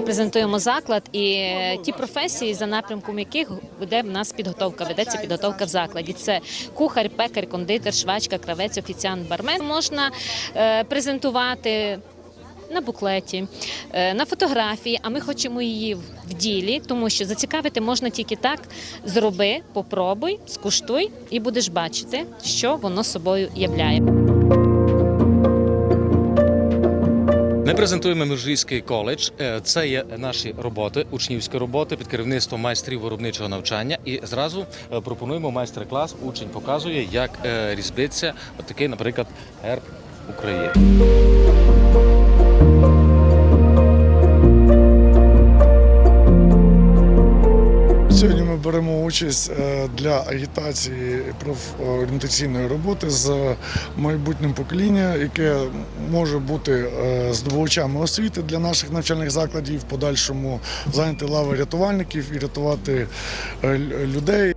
презентуємо заклад і е, ті професії, за напрямком яких буде в нас підготовка. Ведеться підготовка в закладі. Це кухар, пекар, кондитер, швачка, кравець, офіціант, бармен. Можна е, презентувати. На буклеті, е, на фотографії, а ми хочемо її в ділі, тому що зацікавити можна тільки так: зроби, попробуй, скуштуй, і будеш бачити, що воно собою являє. Ми презентуємо Межгірський коледж. Е, Це є наші роботи, учнівські роботи під керівництвом майстрів виробничого навчання. І зразу е, пропонуємо майстер-клас. Учень показує, як е, різбиться отакий, наприклад, герб України. Сьогодні ми беремо участь е, для агітації профорієнтаційної роботи з майбутнім поколінням, яке може бути е, здобувачами освіти для наших навчальних закладів, в подальшому зайняти лави рятувальників і рятувати е, людей.